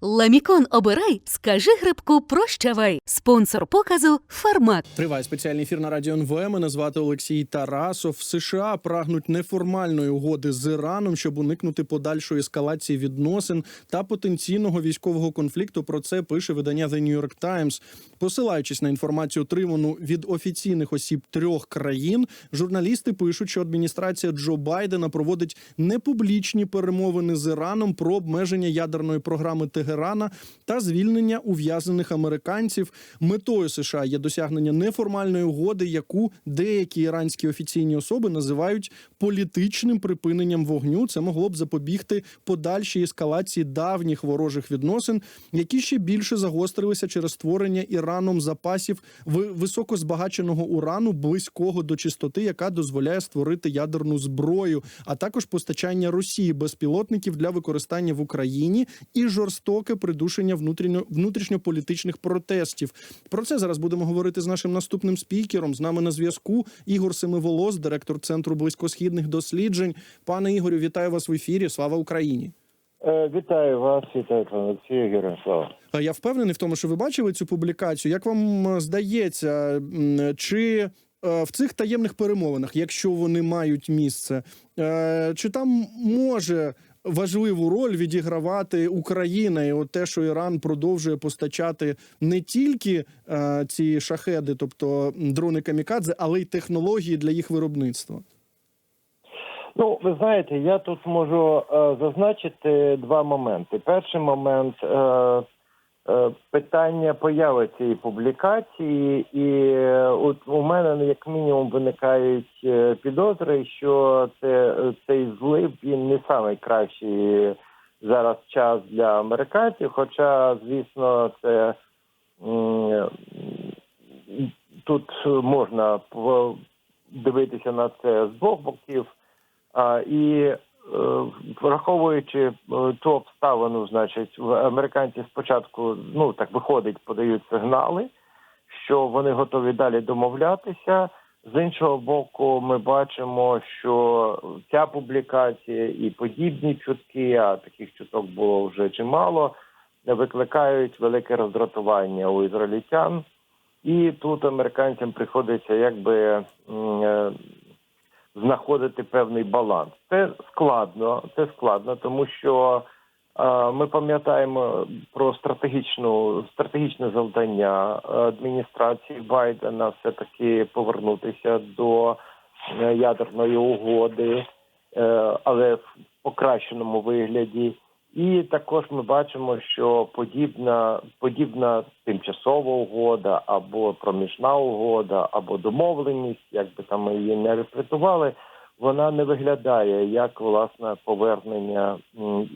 Ламікон обирай, скажи грибку прощавай. Спонсор показу Фармак. Триває спеціальний ефір на радіо НВ. Мене звати Олексій Тарасов. США прагнуть неформальної угоди з Іраном, щоб уникнути подальшої ескалації відносин та потенційного військового конфлікту. Про це пише видання The New York Times. Посилаючись на інформацію, отриману від офіційних осіб трьох країн, журналісти пишуть, що адміністрація Джо Байдена проводить непублічні перемовини з Іраном про обмеження ядерної програми Тегерана та звільнення ув'язнених американців. Метою США є досягнення неформальної угоди, яку деякі іранські офіційні особи називають політичним припиненням вогню. Це могло б запобігти подальшій ескалації давніх ворожих відносин, які ще більше загострилися через створення Іраном запасів високозбагаченого урану близького до чистоти, яка дозволяє створити ядерну зброю, а також постачання Росії безпілотників для використання в Україні і жорстоке придушення внутрішньо внутрішньополітичних протестів. Про це зараз будемо говорити з нашим наступним спікером. З нами на зв'язку Ігор Семиволос, директор центру близькосхідних досліджень. Пане Ігорю, вітаю вас в ефірі. Слава Україні! Е, Вітаю вас, вітаю Олексію, героям слава. Е, Я впевнений в тому, що ви бачили цю публікацію. Як вам е, здається, чи е, в цих таємних перемовинах, якщо вони мають місце, чи там може важливу роль відігравати Україна і от те, що Іран продовжує постачати не тільки ці шахеди, тобто дрони камікадзе, але й технології для їх виробництва? Ну, ви знаєте, я тут можу е, зазначити два моменти. Перший момент е, е, питання появи цієї публікації, і е, от у мене як мінімум виникають е, підозри, що це е, цей злив він не найкращий зараз час для американців. Хоча, звісно, це м, тут можна дивитися на це з двох боків. І е, враховуючи е, ту обставину, значить, американці спочатку, ну так виходить, подають сигнали, що вони готові далі домовлятися. З іншого боку, ми бачимо, що ця публікація і подібні чутки, а таких чуток було вже чимало, викликають велике роздратування у ізраїльтян. І тут американцям приходиться якби е, знаходити певний баланс. Це складно, це складно, тому що е, ми пам'ятаємо про стратегічну стратегічне завдання адміністрації Байдена все таки повернутися до е, ядерної угоди, е, але в покращеному вигляді. І також ми бачимо, що подібна подібна тимчасова угода або проміжна угода, або домовленість, як би там ми її не репретували, вона не виглядає як власне повернення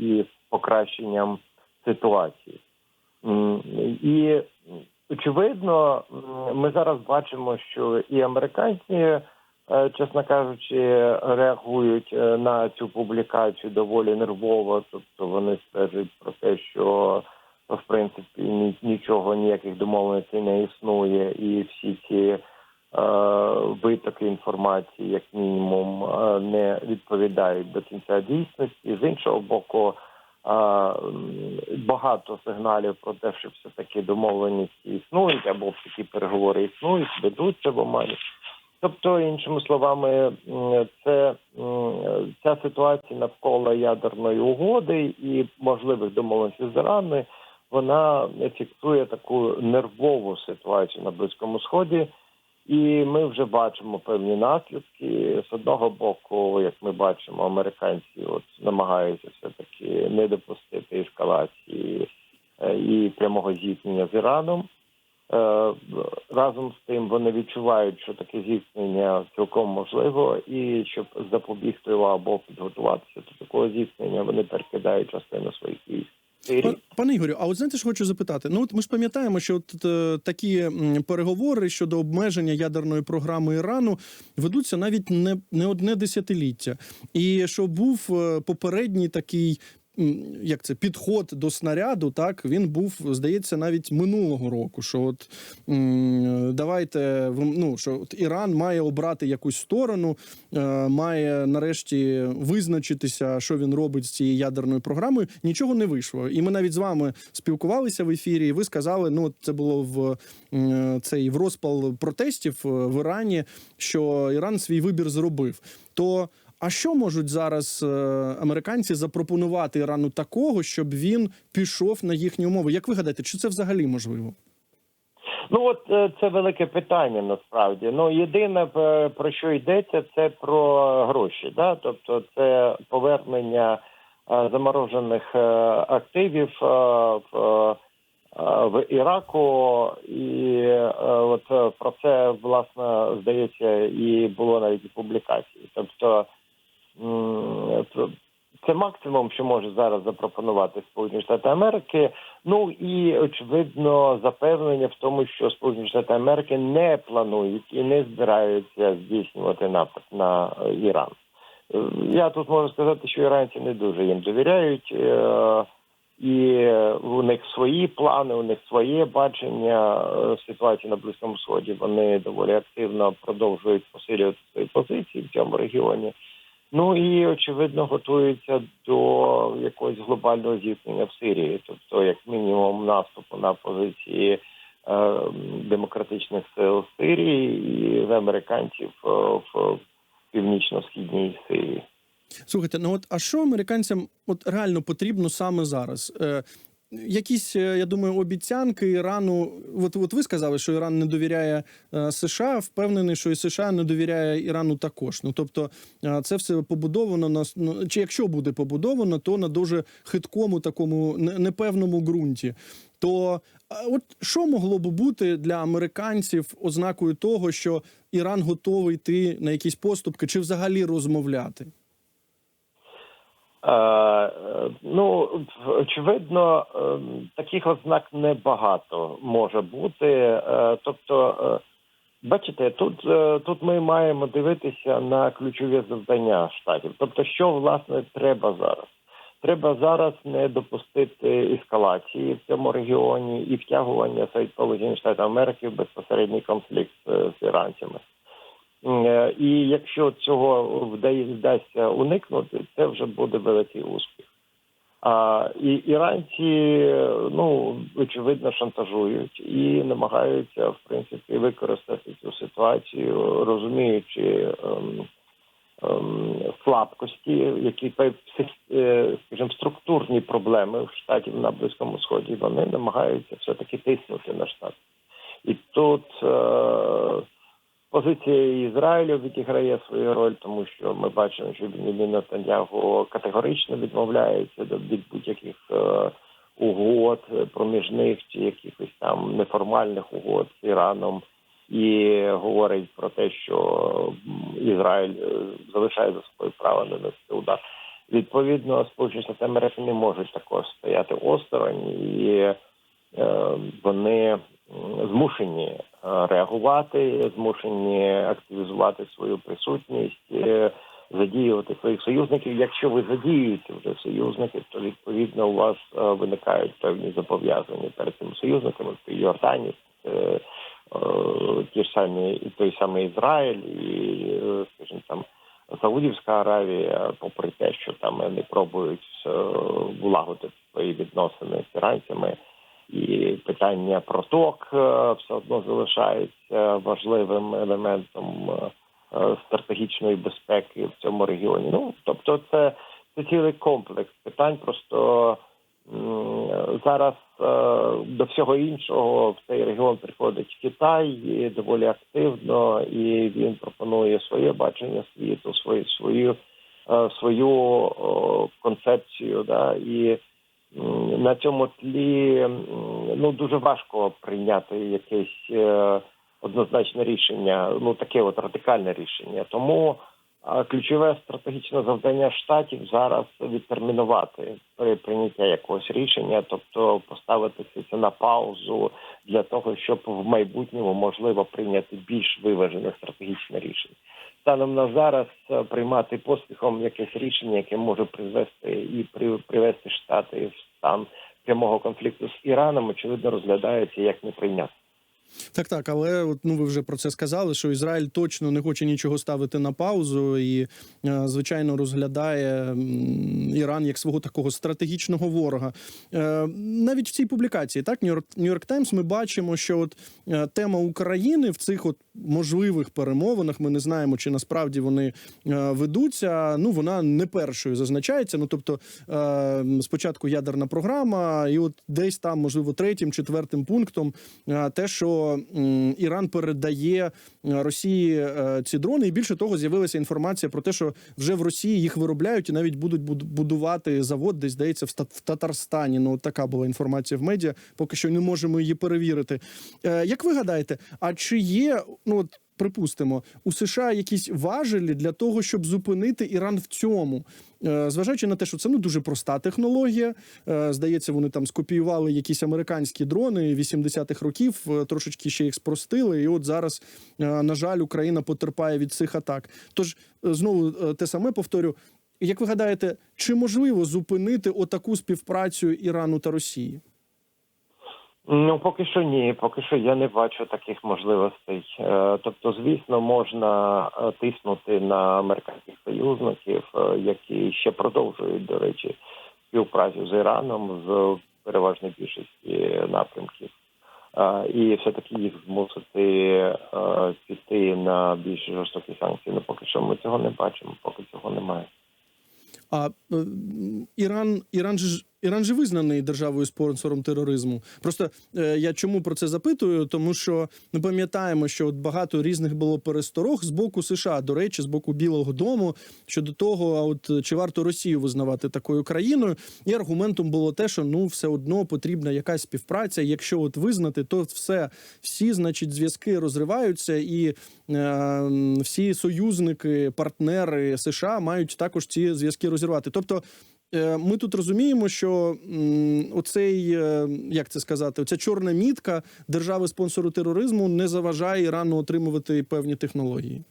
і покращенням ситуації. І очевидно, ми зараз бачимо, що і американці, чесно кажучи, реагують е, на цю публікацію доволі нервово. Тобто вони стежать про те, що в принципі ні- нічого, ніяких домовленостей не існує, і всі ці е, витоки інформації, як мінімум, е, не відповідають до кінця дійсності. З іншого боку, е, багато сигналів про те, що все таки домовленості існують, або такі переговори існують, ведуться в Омані. Тобто, іншими словами, це ця ситуація навколо ядерної угоди і можливих домовленостей з Іраном, вона фіксує таку нервову ситуацію на близькому сході. І ми вже бачимо певні наслідки. З одного боку, як ми бачимо, американці от намагаються все таки не допустити ескалації е, і прямого зіткнення з Іраном. Е, Разом з тим вони відчувають, що таке зіткнення цілком можливо, і щоб запобігти або підготуватися до такого зіткнення, вони перекидають частину своїх військ. Пане Ігорю, а от знаєте, що хочу запитати? Ну от ми ж пам'ятаємо, що от, е, такі переговори щодо обмеження ядерної програми Ірану ведуться навіть не, не одне десятиліття, і що був е, попередній такий. Як це підход до снаряду, так він був, здається, навіть минулого року. Що от давайте ну, що от Іран має обрати якусь сторону, е, має нарешті визначитися, що він робить з цією ядерною програмою. Нічого не вийшло. І ми навіть з вами спілкувалися в ефірі. і Ви сказали, ну це було в цей в розпал протестів е, в Ірані, що Іран свій вибір зробив. То а що можуть зараз е, американці запропонувати Ірану такого, щоб він пішов на їхні умови? Як ви гадаєте, чи це взагалі можливо? Ну от е, це велике питання насправді. Ну єдине е, про що йдеться, це про гроші. Да? Тобто це повернення е, заморожених активів в, в Іраку, і от про це власне здається і було навіть публікації. Тобто це- це максимум, що може зараз запропонувати Сполучені Штати Америки. Ну і очевидно запевнення в тому, що Сполучені Штати Америки не планують і не збираються здійснювати напад на е, Іран. Е, Я тут можу сказати, що іранці не дуже їм довіряють, е, і у них свої плани, у них своє бачення е, ситуації на Близькому Сході. Вони доволі активно продовжують посилювати свої позиції в цьому регіоні. Ну і очевидно готуються до якогось глобального зіткнення в Сирії, тобто, як мінімум, наступу на позиції е, демократичних сил Сирії і американців е, в північно-східній Сирії. Слухайте, ну от а що американцям от реально потрібно саме зараз? Е, якісь, е, я думаю, обіцянки Ірану. От, от ви сказали, що Іран не довіряє е, США. Впевнений, що і США не довіряє Ірану також. Ну тобто, е, це все побудовано на ну, чи якщо буде побудовано, то на дуже хиткому такому непевному ґрунті. То от що могло б бути для американців ознакою того, що Іран готовий йти на якісь поступки, чи взагалі розмовляти? Е, ну, очевидно, е, таких ознак небагато може бути. Е, Тобто, бачите, тут, тут ми маємо дивитися на ключові завдання штатів. Тобто, що власне треба зараз? Треба зараз не допустити ескалації в цьому регіоні і втягування Сполучених Штатів Америки в безпосередній конфлікт з іранцями. Е, І якщо цього вдасться уникнути, це вже буде великий успіх. А і іранці, ну очевидно, шантажують і намагаються в принципі використати цю ситуацію, розуміючи ем, ем, слабкості, які е, скажімо, структурні проблеми в штатів на близькому сході. Вони намагаються все таки тиснути на штат. І тут е, позиція Ізраїлю відіграє свою роль, тому що ми бачимо, що Бенімін Нетаньяху категорично відмовляється до- від будь-яких е, угод проміжних чи якихось там неформальних угод з Іраном. І говорить про те, що Ізраїль е, залишає за собою право нанести удар. Відповідно, Сполучені Штати Америки не можуть також стояти осторонь, і е, вони змушені е, реагувати, змушені активізувати свою присутність, е, задіювати своїх союзників. Якщо ви задіюєте вже союзників, то відповідно у вас е, виникають певні зобов'язання перед цими союзниками в Йордані. е, Ті ж самі той самий Ізраїль, і скажімо там Саудівська Аравія, попри те, що там вони пробують влагодити свої відносини з іранцями, і питання проток е, все одно залишається важливим елементом е, е, стратегічної безпеки в цьому регіоні. Ну тобто, це, це цілий комплекс питань. Просто зараз до всього іншого в цей регіон приходить Китай доволі активно, і він пропонує своє бачення світу, свою свою свою концепцію. Да, і на цьому тлі ну дуже важко прийняти якесь е, однозначне рішення, ну таке от радикальне рішення. Тому ключове стратегічне завдання штатів зараз відтермінувати при прийняття якогось рішення, тобто поставити це на паузу для того, щоб в майбутньому можливо прийняти більш виважене стратегічне рішення. Станом на зараз е, приймати поспіхом якесь рішення, яке може призвести і при, привести штати в стан прямого конфлікту з Іраном, очевидно, розглядається як неприйнятно. Так, так, але от ну ви вже про це сказали, що Ізраїль точно не хоче нічого ставити на паузу і, е, звичайно, розглядає Іран як свого такого стратегічного ворога. Е, Навіть в цій публікації, так, Нью-Йорк Таймс, ми бачимо, що от е, тема України в цих от можливих перемовинах, ми не знаємо, чи насправді вони ведуться. Ну вона не першою зазначається. Ну тобто, спочатку ядерна програма, і от десь там, можливо, третім, четвертим пунктом те, що Іран передає е, Росії е, ці дрони, і більше того, з'явилася інформація про те, що вже в Росії їх виробляють і навіть будуть буд- будувати завод, десь здається, в, Ста- Татарстані. Ну така була інформація в медіа. Поки що не можемо її перевірити. Е, Як ви гадаєте, а чи є ну припустимо у США якісь важелі для того, щоб зупинити Іран в цьому? Е, Зважаючи на те, що це ну дуже проста технологія. Е, Здається, вони там скопіювали якісь американські дрони 80-х років, е, трошечки ще їх спростили. І от зараз, на жаль, Україна потерпає від цих атак. Тож знову те саме повторю. Як ви гадаєте, чи можливо зупинити отаку співпрацю Ірану та Росії? Ну, поки що ні, поки що я не бачу таких можливостей. Е, Тобто, звісно, можна е, тиснути на американських союзників, е, які ще продовжують, до речі, співпрацю з Іраном з переважної більшості напрямків. І все-таки їх змусити піти на більш жорстокі санкції. Ну, поки що ми цього не бачимо, поки цього немає. А Іран, Іран ж Іран же визнаний державою спонсором тероризму. Просто е, я чому про це запитую? Тому що ми пам'ятаємо, що от багато різних було пересторог з боку США, до речі, з боку Білого Дому щодо того, а от е, чи варто Росію визнавати такою країною. І аргументом було те, що ну все одно потрібна якась співпраця. Якщо от визнати, то все всі, значить, зв'язки розриваються, і е, всі союзники, партнери США мають також ці зв'язки розірвати. Тобто. Е, Ми тут розуміємо, що оцей, е, як це сказати, оця чорна мітка держави спонсору тероризму не заважає Ірану отримувати певні технології.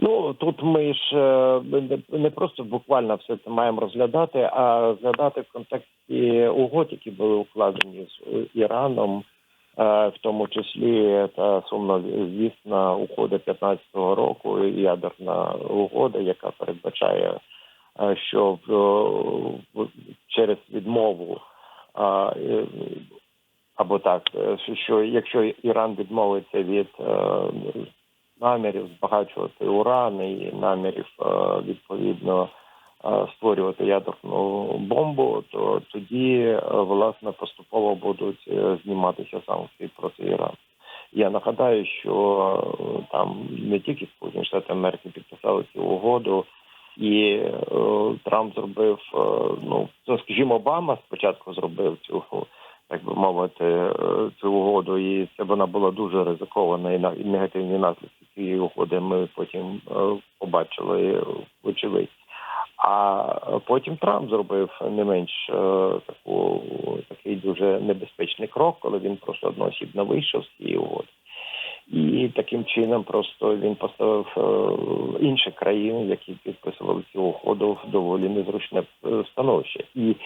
Ну тут ми ж е, не- просто буквально все це маємо розглядати, а розглядати в контексті угод, які були укладені з Іраном, в тому числі та сумно звісна угода 15-го року, ядерна угода, яка передбачає, що в, в- через відмову е, або так, е, що- що якщо Іран відмовиться від е, намірів збагачувати уран і намірів е, відповідно е, створювати ядерну бомбу, то тоді е, власне поступово будуть е, зніматися санкції проти Ірану. Я нагадаю, що е, там не тільки Сполучені Штати Америки підписали цю угоду, і е, Трамп зробив е, ну це, скажімо, Обама спочатку зробив цю так би мовити, е, цю угоду, і це вона була дуже ризикована, і на- і негативні наслідки цієї угоди ми потім побачили вочевидь. А потім Трамп зробив не менш таку такий дуже небезпечний крок, коли він просто одноосібно вийшов з цієї угоди. І таким чином просто він поставив інші країни, які цю угоду, в доволі незручне е, становище. І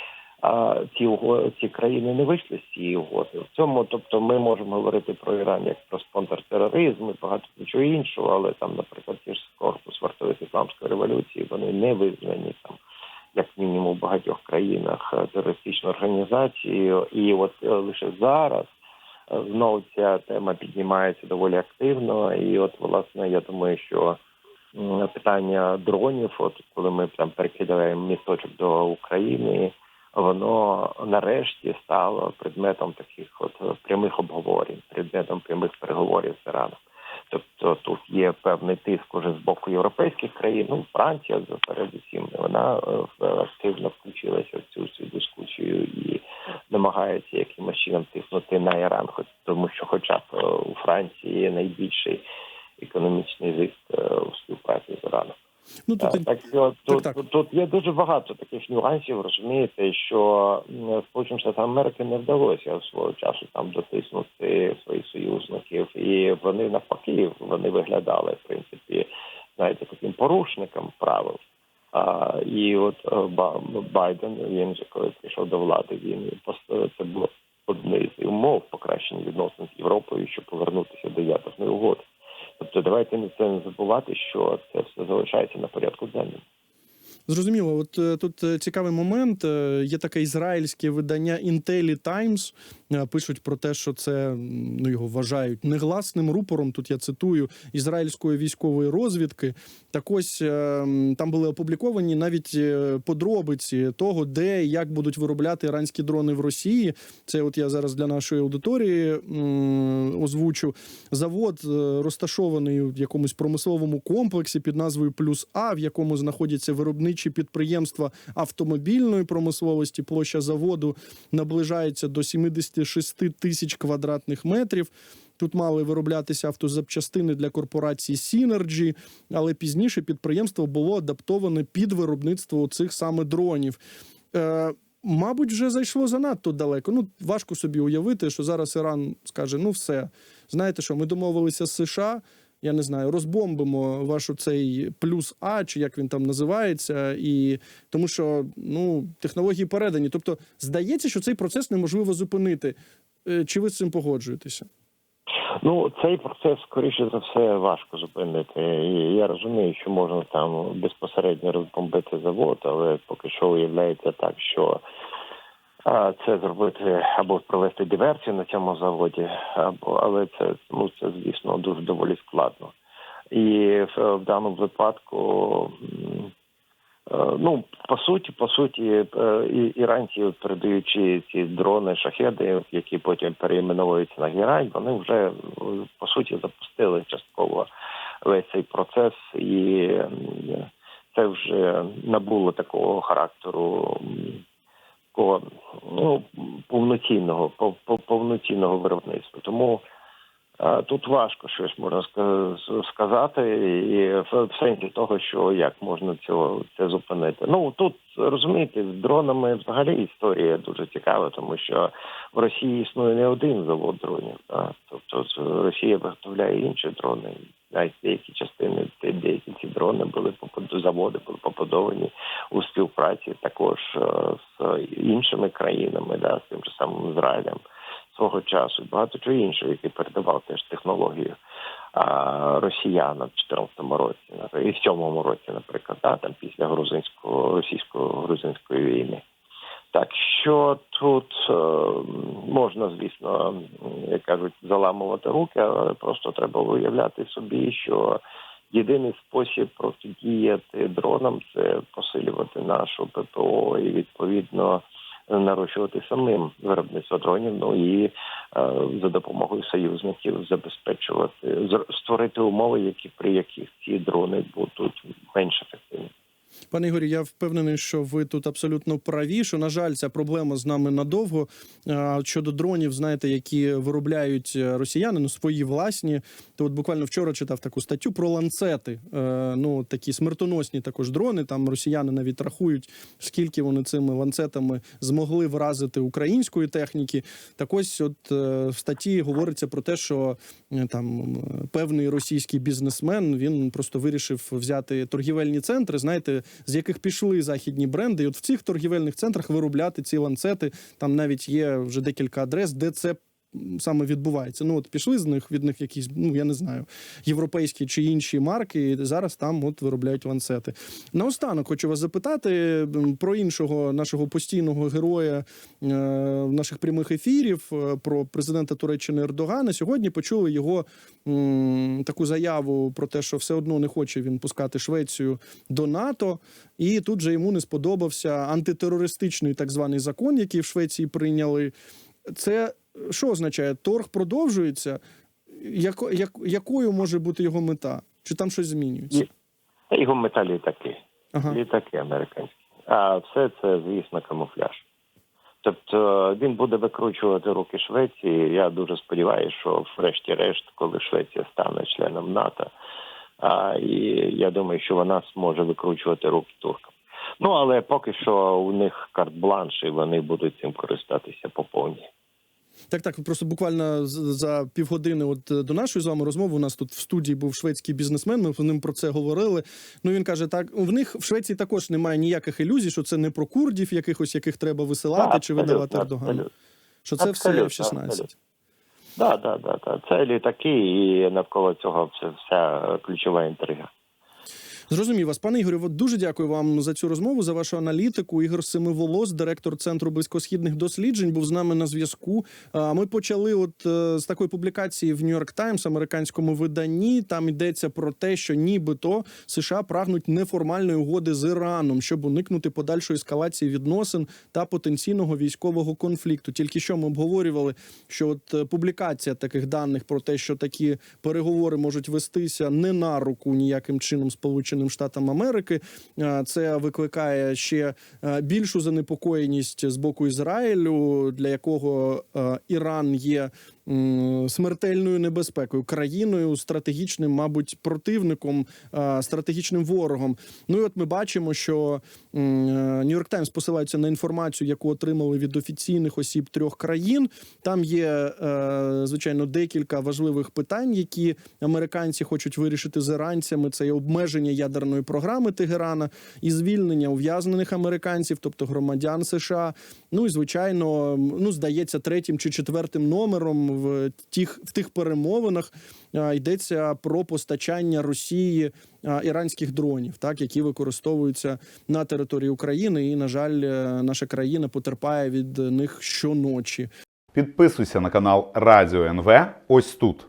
а ці ці країни не вийшли з цієї угоди. В цьому, тобто, ми можемо говорити про Іран як про спонсор тероризму і багато чого іншого, але там, наприклад, ті ж корпус вартових ісламської революції, вони не визнані там. Як мінімум в багатьох країнах е, терористичною організацією, і от е, лише зараз знову ця тема піднімається доволі активно. І от власне я думаю, що питання дронів, от коли ми там перекидаємо місточок до України, воно нарешті стало предметом таких от е, прямих обговорень, предметом прямих переговорів з Іраном. Тобто тут є певний тиск уже з боку європейських країн. Ну, Франція, передусім, вона е, активно включилася в цю цю дискусію і намагається якимось чином тиснути на Іран, хоч тому, що, хоча б е, у Франції найбільший економічний зиск е, у співпраці з Іраном. Ну тут Так, так, тут, так. Тут, тут є дуже багато таких нюансів, розумієте, що Сполученим Штатам Америки не вдалося свого часу там дотиснути своїх союзників, і вони навпаки вони виглядали в принципі знаєте, таким порушником правил. А, і от е, Байден, він же коли прийшов до влади, він поставив це було одне з умов покращення відносин з Європою, щоб повернутися до ядерної угоди. Тобто, давайте не це не забувати, що це все залишається на порядку денному. Зрозуміло, от е, тут е, цікавий момент. Е, Є таке ізраїльське видання Intelli Times. Пишуть про те, що це ну його вважають негласним рупором. Тут я цитую ізраїльської військової розвідки. Так ось там були опубліковані навіть подробиці того, де і як будуть виробляти іранські дрони в Росії. Це от я зараз для нашої аудиторії озвучу. Завод розташований в якомусь промисловому комплексі під назвою Плюс А, в якому знаходяться виробничі підприємства автомобільної промисловості. Площа заводу наближається до 76 тисяч квадратних метрів. Тут мали вироблятися автозапчастини для корпорації Synergy, але пізніше підприємство було адаптоване під виробництво цих саме дронів. Е, Мабуть, вже зайшло занадто далеко. Ну важко собі уявити, що зараз Іран скаже: ну все, знаєте що, ми домовилися з США. Я не знаю, розбомбимо вашу цей плюс А, чи як він там називається, і тому що ну технології передані. Тобто, здається, що цей процес неможливо зупинити. Е, Чи ви з цим погоджуєтеся? Ну, цей процес, скоріше за все, важко зупинити. І я розумію, що можна там безпосередньо розбомбити завод, але поки що уявляється так, що це зробити або провести диверсію на цьому заводі, або але це ну це звісно дуже доволі складно. І в, в даному випадку. Е, Ну, по суті, по суті, е, іранці, передаючи ці дрони, шахеди, які потім переіменовуються на Герань, вони вже по суті запустили частково весь цей процес, і це вже набуло такого характеру такого ну, повноцінного, пов- пов- повноцінного виробництва. Тому е, Тут важко щось можна сказати, і в сенсі того, що як можна цього це зупинити. Ну тут розумієте, з дронами взагалі історія дуже цікава, тому що в Росії існує не один завод дронів. Так? Тобто Росія виготовляє інші дрони. Навіть деякі частини, де- деякі ці дрони були заводи були побудовані у співпраці також е, з іншими країнами, да, з тим же самим Ізраїлем свого часу, багато чого іншого, який передавав теж технологію а, росіянам в 2014 році, і в цьому році, наприклад, да, там після грузинського російсько-грузинської війни. Так що тут е, можна, звісно, як кажуть, заламувати руки, але просто треба уявляти собі, що єдиний спосіб протидіяти дронам це посилювати нашу ППО і відповідно нарощувати самим виробництво дронів. Ну і е, за допомогою союзників забезпечувати створити умови, які при яких ці дрони будуть менш ефективні. Пане Ігорі, я впевнений, що ви тут абсолютно праві. Що на жаль, ця проблема з нами надовго. Щодо дронів, знаєте, які виробляють е, росіяни, ну свої власні. То от буквально вчора читав таку статтю про ланцети. Е, Ну такі смертоносні також дрони. Там росіяни навіть рахують, скільки вони цими ланцетами змогли вразити української техніки. Так ось, от е, в статті говориться про те, що там певний російський бізнесмен він просто вирішив взяти торгівельні центри, знаєте, з яких пішли західні бренди, і от в цих торгівельних центрах виробляти ці ланцети. Там навіть є вже декілька адрес, де це. Саме відбувається. Ну от пішли з них від них якісь, ну я не знаю, європейські чи інші марки. І зараз там от виробляють ланцети. Наостанок хочу вас запитати про іншого нашого постійного героя е, наших прямих ефірів е, про президента Туреччини Ердогана. Сьогодні почули його таку заяву про те, що все одно не хоче він пускати Швецію до НАТО, і тут же йому не сподобався антитерористичний так званий закон, який в Швеції прийняли. Це що означає? Торг продовжується. Яко, як, якою може бути його мета? Чи там щось змінюється? Його мета літаки. Ага. Літаки американські. А все це, звісно, камуфляж. Тобто він буде викручувати руки Швеції. Я дуже сподіваюся, що врешті-решт, коли Швеція стане членом НАТО, а, і я думаю, що вона зможе викручувати руки туркам. Ну але поки що у них карт-бланш, і вони будуть цим користатися по повній. Так, так, просто буквально за півгодини от е, до нашої з вами розмови у нас тут в студії був шведський бізнесмен. Ми з ним про це говорили. Ну він каже: так в них в Швеції також немає ніяких ілюзій, що це не про курдів, якихось яких треба висилати Так, чи видавати Ердогану. Що це все Абсолютно, F-16. абсолютно. Да, да, да, да. Це літаки, і навколо цього вся, вся ключова інтрига. Зрозумів вас, пане Ігорю. Дуже дякую вам за цю розмову, за вашу аналітику. Ігор Семиволос, директор центру близькосхідних досліджень, був з нами на зв'язку. Ми почали от е, з такої публікації в Нью-Йорк Таймс, американському виданні. Там йдеться про те, що нібито США прагнуть неформальної угоди з Іраном, щоб уникнути подальшої ескалації відносин та потенційного військового конфлікту. Тільки що ми обговорювали, що от е, публікація таких даних про те, що такі переговори можуть вестися не на руку ніяким чином Сполученим Штатам Америки. Е, Це викликає ще е, більшу занепокоєність з боку Ізраїлю, для якого е, Іран є смертельною небезпекою, країною, стратегічним, мабуть, противником, стратегічним ворогом. Ну і от ми бачимо, що Нью-Йорк Таймс посилається на інформацію, яку отримали від офіційних осіб трьох країн. Там є е, звичайно декілька важливих питань, які американці хочуть вирішити з іранцями. Це є обмеження ядерної програми Тегерана і звільнення ув'язнених американців, тобто громадян США. Ну і звичайно, ну здається, третім чи четвертим номером в тих в тих перемовинах йдеться про постачання Росії іранських дронів, так які використовуються на території України, і на жаль, е, наша країна потерпає від них щоночі. Підписуйся на канал Радіо НВ ось тут.